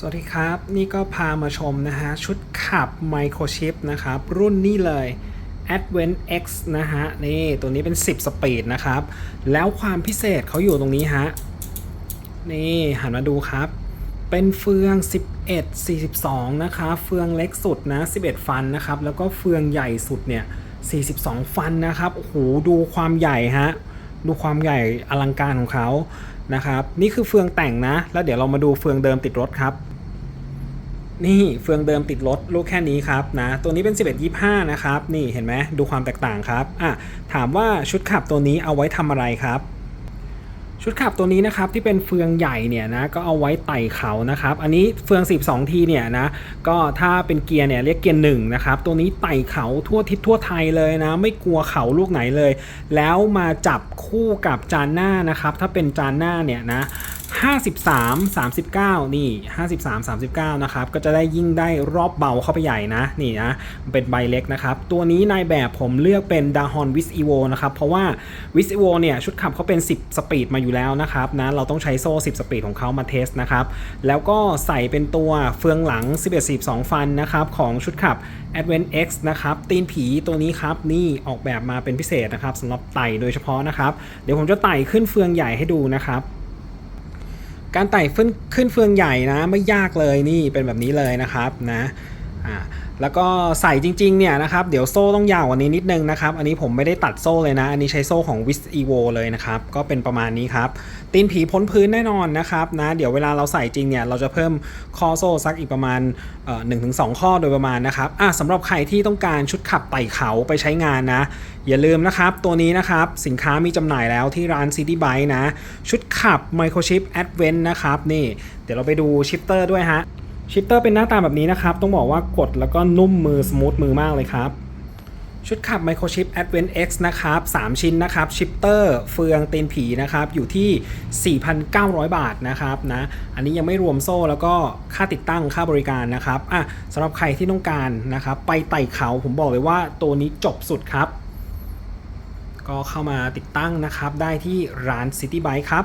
สวัสดีครับ นี่ก็พามาชมนะฮะ ชุดขับไมโครชิปนะครับ รุ่นนี้เลย Advent X นะฮะ นี่ตัวนี้เป็น 10 สปีดนะครับ แล้วความพิเศษเขาอยู่ตรงนี้ฮะ นี่หันมาดูครับ เป็นเฟือง 11 42 นะครับ เฟืองเล็กสุดนะ 11 ฟันนะครับ แล้วก็เฟืองใหญ่สุดเนี่ย 42 ฟันนะครับ โอ้โห ดูความใหญ่ฮะ ดูความใหญ่อลังการของเขา นะครับ นี่คือเฟืองแต่งนะ แล้วเดี๋ยวเรามาดูเฟืองเดิมติดรถครับ นี่เฟืองเดิมติดรถลูกแค่นี้ครับนะตัวนี้เป็น 1125 นะครับ นี่เห็นไหมดูความแตกต่างครับอะถามว่าชุดขับตัวนี้เอาไว้ทำอะไรครับ ชุดขับตัวนี้นะครับที่เป็นเฟืองใหญ่เนี่ยนะก็เอาไว้ไต่เขานะครับ อันนี้เฟือง 12 ทีเนี่ยนะก็ถ้าเป็นเกียร์เนี่ยเรียกเกียร์หนึ่งนะครับตัวนี้ไต่เขาทั่วทิศทั่วไทยเลยนะ ไม่กลัวเขาลูกไหนเลย แล้วมาจับคู่กับจานหน้านะครับ ถ้าเป็นจานหน้าเนี่ยนะ 53 39 นี่ 53 39 นะครับ ก็จะได้ยิ่งได้รอบเบาเข้าไปใหญ่นะ นี่นะ เป็นใบเล็กนะครับ ตัวนี้ในแบบผมเลือกเป็น d a h o n w i s e v o นะครับ เพราะว่า w i s e v o เนี่ยชุดขับเขาเป็น 10 สปีดมาอยู่แล้วนะครับนะ เราต้องใช้โซ่ 10 สปีดของเขามาเทสนะครับ แล้วก็ใส่เป็นตัวเฟืองหลัง 11 42ฟันนะครับของชุดขับ Advent X นะครับ ตีนผีตัวนี้ครับ นี่ออกแบบมาเป็นพิเศษนะครับสำหรับไต่โดยเฉพาะนะครับ เดี๋ยวผมจะไต่ขึ้นเฟืองใหญ่ให้ดูนะครับ การไต่ขึ้นขึ้นเฟืองใหญ่นะ ไม่ยากเลยนี่เป็นแบบนี้เลยนะครับนะ อ่าแล้วก็ใส่จริงๆเนี่ยนะครับเดี๋ยวโซ่ต้องยาวกว่านี้นิดนึงนะครับ อันนี้ผมไม่ได้ตัดโซ่เลยนะ อันนี้ใช้โซ่ของ w i s e v o เลยนะครับ ก็เป็นประมาณนี้ครับ ตีนผีพ้นพื้นแน่นอนนะครับนะเดี๋ยวเวลาเราใส่จริงเนี่ยเราจะเพิ่มข้อโซ่สักอีกประมาณหนึ่งถึงสองข้อโดยประมาณนะครับอะสำหรับใครที่ต้องการชุดขับไต่เขาไปใช้งานนะ อย่าลืมนะครับ ตัวนี้นะครับสินค้ามีจำหน่ายแล้วที่ร้าน City Bike นะ ชุดขับ Microchip Advent นะครับนี่เดี๋ยวเราไปดูชิปเตอร์ด้วยฮะ ชิปเตอร์เป็นหน้าตาแบบนี้นะครับ ต้องบอกว่ากดแล้วก็นุ่มมือสมูทมือมากเลยครับ ชุดขับ Microchip Advent X นะครับ 3 ชิ้นนะครับ ชิปเตอร์เฟืองตีนผีนะครับ อยู่ที่ 4,900 บาทนะครับนะ อันนี้ยังไม่รวมโซ่แล้วก็ค่าติดตั้งค่าบริการนะครับ อะสำหรับใครที่ต้องการนะครับ ไปไต่เขาผมบอกเลยว่าตัวนี้จบสุดครับ ก็เข้ามาติดตั้งนะครับ ได้ที่ร้าน City Bike ครับ